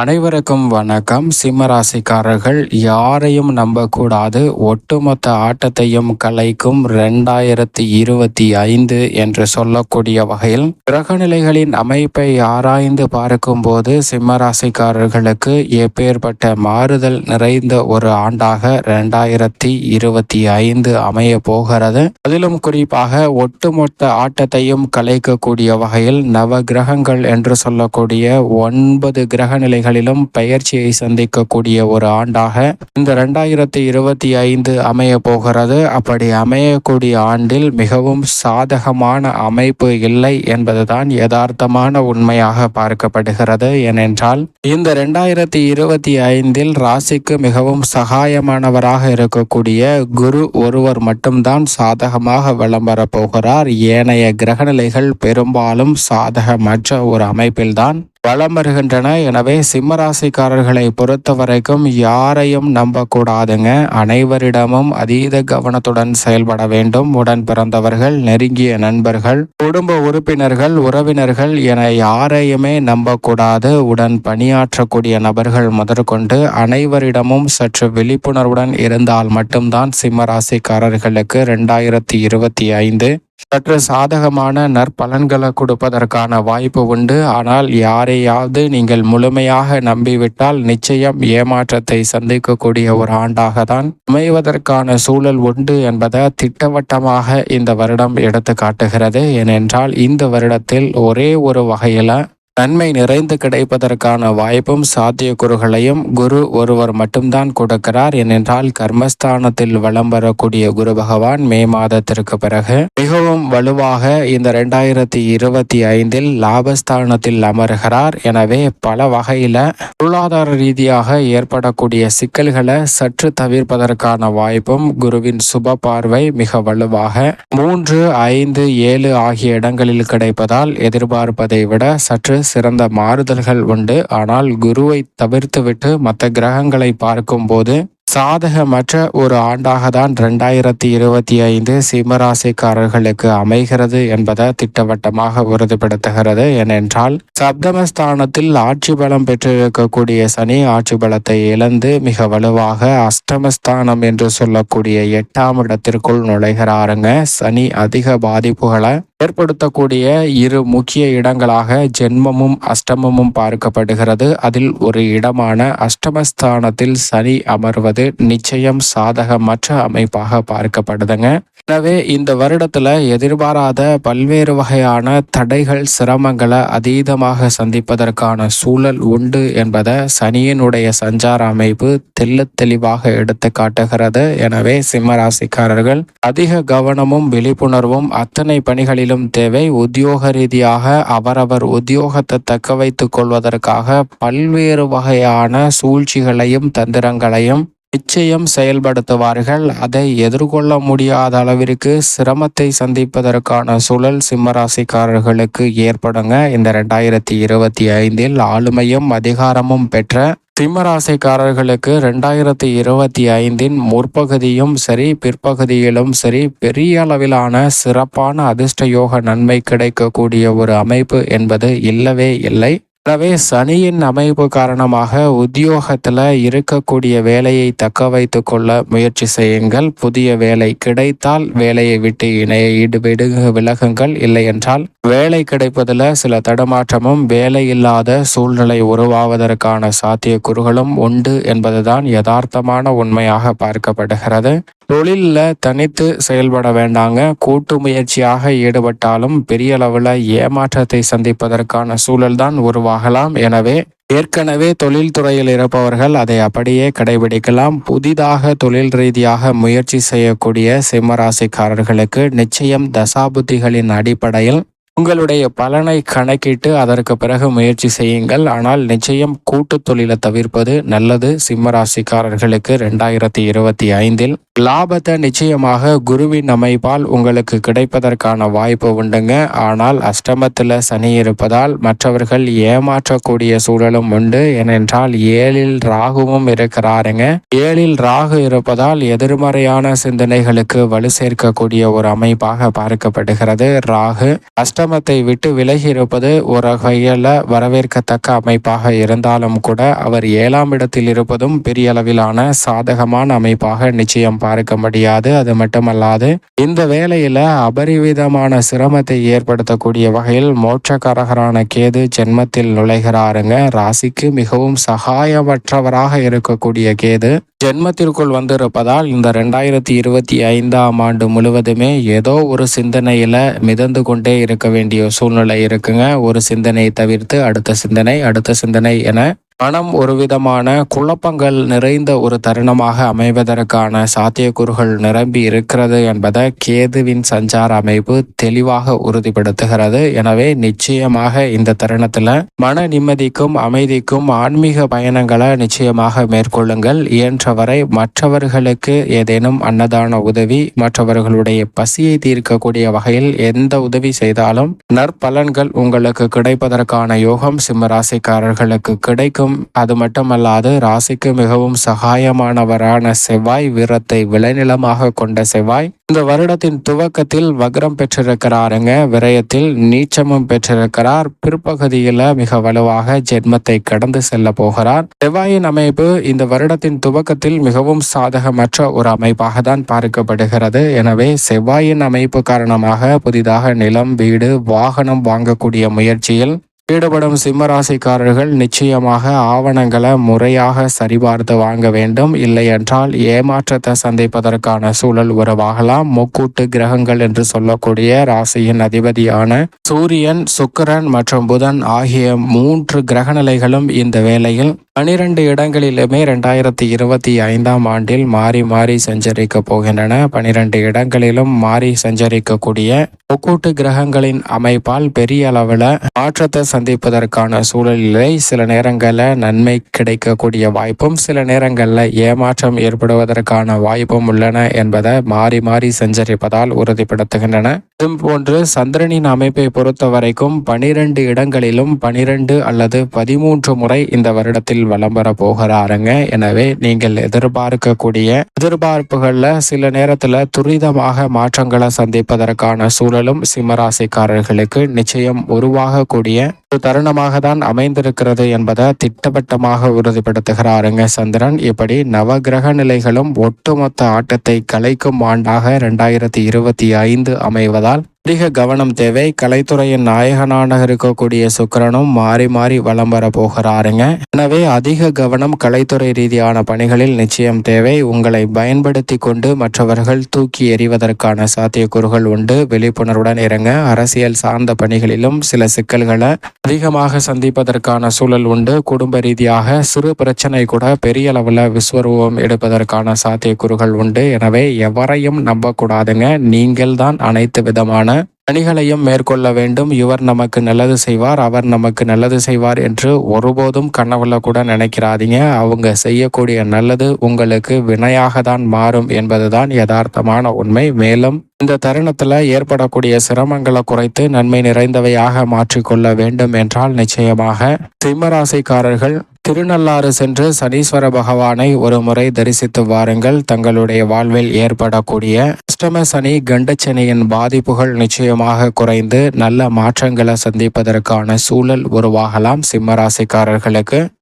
அனைவருக்கும் வணக்கம். சிம்மராசிக்காரர்கள் யாரையும் நம்பக்கூடாது. ஒட்டுமொத்த ஆட்டத்தையும் கலைக்கும் ரெண்டாயிரத்தி இருபத்தி ஐந்து என்று சொல்லக்கூடிய வகையில் கிரகநிலைகளின் அமைப்பை ஆராய்ந்து பார்க்கும்போது சிம்மராசிக்காரர்களுக்கு எப்பேற்பட்ட மாறுதல் நிறைந்த ஒரு ஆண்டாக ரெண்டாயிரத்தி இருபத்தி ஐந்து அமைய போகிறது. அதிலும் குறிப்பாக ஒட்டுமொத்த ஆட்டத்தையும் கலைக்கக்கூடிய வகையில் நவ கிரகங்கள் என்று சொல்லக்கூடிய ஒன்பது கிரகநிலை துறைகளிலும் பயிற்சியை சந்திக்கக்கூடிய ஒரு ஆண்டாக இந்த ரெண்டாயிரத்தி இருபத்தி ஐந்து அமைய போகிறது. அப்படி அமையக்கூடிய ஆண்டில் மிகவும் சாதகமான அமைப்பு இல்லை என்பதுதான் யதார்த்தமான உண்மையாக பார்க்கப்படுகிறது. ஏனென்றால் இந்த ரெண்டாயிரத்தி இருபத்தி ஐந்தில் ராசிக்கு மிகவும் சகாயமானவராக இருக்கக்கூடிய குரு ஒருவர் மட்டும்தான் சாதகமாக வலம் வரப்போகிறார் ஏனைய கிரகநிலைகள் பெரும்பாலும் சாதகமற்ற ஒரு அமைப்பில்தான். வளம் வருகின்றன எனவே சிம்மராசிக்காரர்களை பொறுத்த வரைக்கும் யாரையும் நம்பக்கூடாதுங்க. அனைவரிடமும் அதீத கவனத்துடன் செயல்பட வேண்டும். உடன் பிறந்தவர்கள் நெருங்கிய நண்பர்கள் குடும்ப உறுப்பினர்கள் உறவினர்கள் என யாரையுமே நம்பக்கூடாது. உடன் பணியாற்றக்கூடிய நபர்கள் முதற்கொண்டு அனைவரிடமும் சற்று விழிப்புணர்வுடன் இருந்தால் மட்டும்தான் சிம்மராசிக்காரர்களுக்கு ரெண்டாயிரத்தி இருபத்தி ஐந்து சற்று சாதகமான நற்பலன்களை கொடுப்பதற்கான வாய்ப்பு உண்டு. ஆனால் யாரையாவது நீங்கள் முழுமையாக நம்பிவிட்டால் நிச்சயம் ஏமாற்றத்தை சந்திக்கக்கூடிய ஒரு ஆண்டாக தான் அமைவதற்கான சூழல் உண்டு என்பதை திட்டவட்டமாக இந்த வருடம் எடுத்து காட்டுகிறது ஏனென்றால் இந்த வருடத்தில் ஒரே ஒரு வகையில நன்மை நிறைந்து கிடைப்பதற்கான வாய்ப்பும் சாத்தியக்கூறுகளையும் குரு ஒருவர் மட்டும்தான் கொடுக்கிறார். ஏனென்றால் கர்மஸ்தானத்தில் வளம் வரக்கூடிய குரு பகவான் மே மாதத்திற்கு பிறகு மிகவும் வலுவாக இந்த ரெண்டாயிரத்தி இருபத்தி ஐந்தில் லாபஸ்தானத்தில் அமர்கிறார். எனவே பல வகையில பொருளாதார ரீதியாக ஏற்படக்கூடிய சிக்கல்களை சற்று தவிர்ப்பதற்கான வாய்ப்பும் குருவின் சுப பார்வை மிக வலுவாக மூன்று ஐந்து ஏழு ஆகிய இடங்களில் கிடைப்பதால் எதிர்பார்ப்பதை விட சற்று சிறந்த மாறுதல்கள் உண்டு. ஆனால் குருவை தவிர்த்துவிட்டு மற்ற கிரகங்களை பார்க்கும்போது சாதகமற்ற ஒரு ஆண்டாக தான் ரெண்டாயிரத்தி இருபத்தி ஐந்து சிம்மராசிக்காரர்களுக்கு அமைகிறது என்பதை திட்டவட்டமாக உறுதிப்படுத்துகிறது. ஏனென்றால் சப்தமஸ்தானத்தில் ஆட்சி பலம் பெற்றிருக்கக்கூடிய சனி ஆட்சி பலத்தை இழந்து மிக வலுவாக அஷ்டமஸ்தானம் என்று சொல்லக்கூடிய எட்டாம் இடத்திற்குள் நுழைகிறாருங்க. சனி அதிக பாதிப்புகளை ஏற்படுத்தக்கூடிய இரு முக்கிய இடங்களாக ஜென்மமும் அஷ்டமமும் பார்க்கப்படுகிறது. அதில் ஒரு இடமான அஷ்டமஸ்தானத்தில் சனி அமர்வது நிச்சயம் சாதகமற்ற அமைப்பாக பார்க்கப்படுதுங்க எனவே இந்த வருடத்துல எதிர்பாராத பல்வேறு வகையான தடைகள் சிரமங்களை அதீதமாக சந்திப்பதற்கான சூழல் உண்டு என்பதை சனியினுடைய சஞ்சார அமைப்பு தெல்ல தெளிவாக எடுத்து காட்டுகிறது. எனவே சிம்மராசிக்காரர்கள் அதிக கவனமும் விழிப்புணர்வும் அத்தனை பணிகளிலும் தேவை. உத்தியோக ரீதியாக அவரவர் உத்தியோகத்தை தக்க வைத்துக் கொள்வதற்காக பல்வேறு வகையான சூழ்ச்சிகளையும் தந்திரங்களையும் நிச்சயம் செயல்படுத்துவார்கள். அதை எதிர்கொள்ள முடியாத அளவிற்கு சிரமத்தை சந்திப்பதற்கான சூழல் சிம்மராசிக்காரர்களுக்கு ஏற்படுங்க. இந்த ரெண்டாயிரத்தி இருபத்தி ஐந்தில் ஆளுமையும் அதிகாரமும் பெற்ற சிம்மராசிக்காரர்களுக்கு ரெண்டாயிரத்தி இருபத்தி ஐந்தின் முற்பகுதியும் சரி பிற்பகுதியிலும் சரி பெரிய அளவிலான சிறப்பான அதிர்ஷ்ட யோக நன்மை கிடைக்கக்கூடிய ஒரு அமைப்பு என்பது இல்லவே இல்லை. எனவே சனியின் அமைப்பு காரணமாக உத்தியோகத்தில் இருக்கக்கூடிய வேலையை தக்க வைத்து கொள்ள முயற்சி செய்யுங்கள். புதிய வேலை கிடைத்தால் வேலையை விட்டு இணைய ஈடுபடு விலகுங்கள். இல்லை என்றால் வேலை கிடைப்பதில் சில தடுமாற்றமும் வேலை இல்லாத சூழ்நிலை உருவாவதற்கான சாத்தியக்கூறுகளும் உண்டு என்பதுதான் யதார்த்தமான உண்மையாக பார்க்கப்படுகிறது. தொழிலில் தனித்து செயல்பட வேண்டாங்க. கூட்டு முயற்சியாக ஈடுபட்டாலும் பெரிய அளவில் ஏமாற்றத்தை சந்திப்பதற்கான சூழல்தான் உருவாகலாம். எனவே ஏற்கனவே தொழில்துறையில் இருப்பவர்கள் அதை அப்படியே கடைபிடிக்கலாம். புதிதாக தொழில் ரீதியாக முயற்சி செய்யக்கூடிய சிம்மராசிக்காரர்களுக்கு நிச்சயம் தசாபுத்திகளின் அடிப்படையில் உங்களுடைய பலனை கணக்கிட்டு அதற்கு பிறகு முயற்சி செய்யுங்கள். ஆனால் நிச்சயம் கூட்டு தொழிலை தவிர்ப்பது நல்லது. சிம்மராசிக்காரர்களுக்கு ரெண்டாயிரத்தி இருபத்தி ஐந்தில் லாபத்தை நிச்சயமாக குருவின் அமைப்பால் உங்களுக்கு கிடைப்பதற்கான வாய்ப்பு உண்டுங்க. ஆனால் அஷ்டமத்தில் சனி இருப்பதால் மற்றவர்கள் ஏமாற்றக்கூடிய சூழலும் உண்டு. ஏனென்றால் ஏழில் ராகுவும் இருக்கிறாருங்க. ஏழில் ராகு இருப்பதால் எதிர்மறையான சிந்தனைகளுக்கு வலு சேர்க்கக்கூடிய ஒரு அமைப்பாக பார்க்கப்படுகிறது. ராகு அஷ்டம ஆசிரமத்தை விட்டு விலகி இருப்பது ஒரு வகையில் வரவேற்கத்தக்க அமைப்பாக இருந்தாலும் கூட அவர் ஏழாம் இடத்தில் இருப்பதும் பெரிய அளவிலான சாதகமான அமைப்பாக நிச்சயம் பார்க்க முடியாது. அது மட்டுமல்லாது இந்த வேளையில் அபரிவிதமான சிரமத்தை ஏற்படுத்தக்கூடிய வகையில் மோட்சக்காரகரான கேது ஜென்மத்தில் நுழைகிறாருங்க. ராசிக்கு மிகவும் சகாயமற்றவராக இருக்கக்கூடிய கேது ஜென்மத்திற்குள் வந்திருப்பதால் இந்த ரெண்டாயிரத்தி இருபத்தி ஐந்தாம் ஆண்டு முழுவதுமே ஏதோ ஒரு சிந்தனையில் மிதந்து கொண்டே இருக்க வேண்டிய சூழ்நிலை இருக்குங்க. ஒரு சிந்தனையை தவிர்த்து அடுத்த சிந்தனை அடுத்த சிந்தனை என மனம் ஒரு விதமான குழப்பங்கள் நிறைந்த ஒரு தருணமாக அமைவதற்கான சாத்தியக்கூறுகள் நிரம்பி இருக்கிறது என்பதை கேதுவின் சஞ்சார அமைப்பு தெளிவாக உறுதிப்படுத்துகிறது. எனவே நிச்சயமாக இந்த தருணத்தில் மன நிம்மதிக்கும் அமைதிக்கும் ஆன்மீக பயணங்களை நிச்சயமாக மேற்கொள்ளுங்கள். இயன்றவரை மற்றவர்களுக்கு ஏதேனும் அன்னதான உதவி மற்றவர்களுடைய பசியை தீர்க்கக்கூடிய வகையில் எந்த உதவி செய்தாலும் நற்பலன்கள் உங்களுக்கு கிடைப்பதற்கான யோகம் சிம்மராசிக்காரர்களுக்கு கிடைக்கும். அது மட்டுமல்லாது ராசிக்கு மிகவும் சகாயமானவரான செவ்வாய் வீரத்தை விளைநிலமாக கொண்ட செவ்வாய் இந்த வருடத்தின் துவக்கத்தில் வக்ரம் பெற்றிருக்கிறாருங்க. விரயத்தில் நீச்சமும் பெற்றிருக்கிறார். பிற்பகுதியில் மிக வலுவாக ஜென்மத்தை கடந்து செல்ல போகிறார். செவ்வாயின் அமைப்பு இந்த வருடத்தின் துவக்கத்தில் மிகவும் சாதகமற்ற ஒரு அமைப்பாக தான் பார்க்கப்படுகிறது. எனவே செவ்வாயின் அமைப்பு காரணமாக புதிதாக நிலம் வீடு வாகனம் வாங்கக்கூடிய முயற்சியில் ஈடுபடும் சிம்மராசிக்காரர்கள் நிச்சயமாக ஆவணங்களை முறையாக சரிபார்த்து வாங்க வேண்டும். இல்லை என்றால் ஏமாற்றத்தை சந்திப்பதற்கான சூழல் உருவாகலாம். முக்கூட்டு கிரகங்கள் என்று சொல்லக்கூடிய ராசியின் அதிபதியான சூரியன் சுக்கிரன் மற்றும் புதன் ஆகிய மூன்று கிரகநிலைகளும் இந்த வேளையில் பனிரெண்டு இடங்களிலுமே ரெண்டாயிரத்தி இருபத்தி ஐந்தாம் ஆண்டில் மாறி மாறி சஞ்சரிக்க போகின்றன. பனிரெண்டு இடங்களிலும் மாறி சஞ்சரிக்கக்கூடிய முக்கூட்டு கிரகங்களின் அமைப்பால் பெரிய அளவில் மாற்றத்தை சந்திப்பதற்கான சூழலிலே சில நேரங்களில் நன்மை கிடைக்கக்கூடிய வாய்ப்பும் சில நேரங்களில் ஏமாற்றம் ஏற்படுவதற்கான வாய்ப்பும் உள்ளன என்பதை மாறி மாறி சஞ்சரிப்பதால் உறுதிப்படுத்துகின்றன. போன்று சந்திரனின் அமைப்பை பொறுத்த வரைக்கும் பனிரெண்டு இடங்களிலும் பனிரெண்டு அல்லது பதிமூன்று முறை இந்த வருடத்தில் வலம் வர போகிறாருங்க. எனவே நீங்கள் எதிர்பார்க்கக்கூடிய எதிர்பார்ப்புகள்ல சில நேரத்துல துரிதமாக மாற்றங்களை சந்திப்பதற்கான சூழலும் சிம்மராசிக்காரர்களுக்கு நிச்சயம் உருவாகக்கூடிய ஒரு தருணமாக தான் அமைந்திருக்கிறது என்பதை திட்டவட்டமாக உறுதிப்படுத்துகிறாருங்க சந்திரன். இப்படி நவகிரக நிலைகளும் ஒட்டுமொத்த ஆட்டத்தை கலைக்கும் ஆண்டாக இரண்டாயிரத்தி இருபத்தி ஐந்து அமைவதால் tal, அதிக கவனம் தேவை. கலைத்துறையின் நாயகனாக இருக்கக்கூடிய சுக்கரனும் மாறி மாறி வலம் வர போகிறாருங்க. எனவே அதிக கவனம் கலைத்துறை ரீதியான பணிகளில் நிச்சயம் தேவை. உங்களை பயன்படுத்தி கொண்டு மற்றவர்கள் தூக்கி எறிவதற்கான சாத்தியக்கூறுகள் உண்டு. விழிப்புணர்வுடன் இறங்க அரசியல் சார்ந்த பணிகளிலும் சில சிக்கல்களை அதிகமாக சந்திப்பதற்கான சூழல் உண்டு. குடும்ப ரீதியாக சிறு பிரச்சனை கூட பெரிய அளவில் விஸ்வரூபம் எடுப்பதற்கான சாத்தியக்கூறுகள் உண்டு. எனவே எவரையும் நம்பக்கூடாதுங்க. நீங்கள் தான் அனைத்து விதமான பணிகளையும் மேற்கொள்ள வேண்டும். இவர் நமக்கு நல்லது செய்வார் அவர் நமக்கு நல்லது செய்வார் என்று ஒருபோதும் கனவுல கூட நினைக்கிறாதீங்க. அவங்க செய்யக்கூடிய நல்லது உங்களுக்கு வினையாக தான் மாறும் என்பதுதான் யதார்த்தமான உண்மை. மேலும் இந்த தருணத்துல ஏற்படக்கூடிய சிரமங்களை குறைத்து நன்மை நிறைந்தவையாக மாற்றிக்கொள்ள வேண்டும் என்றால் நிச்சயமாக சிம்மராசிக்காரர்கள் திருநள்ளாறு சென்று சனீஸ்வர பகவானை ஒரு முறை தரிசித்து வாருங்கள். தங்களுடைய வாழ்வில் ஏற்படக்கூடிய அஷ்டம சனி கண்டச்சனியின் பாதிப்புகள் நிச்சயமாக குறைந்து நல்ல மாற்றங்களை சந்திப்பதற்கான சூழல் உருவாகலாம். சிம்மராசிக்காரர்களுக்கு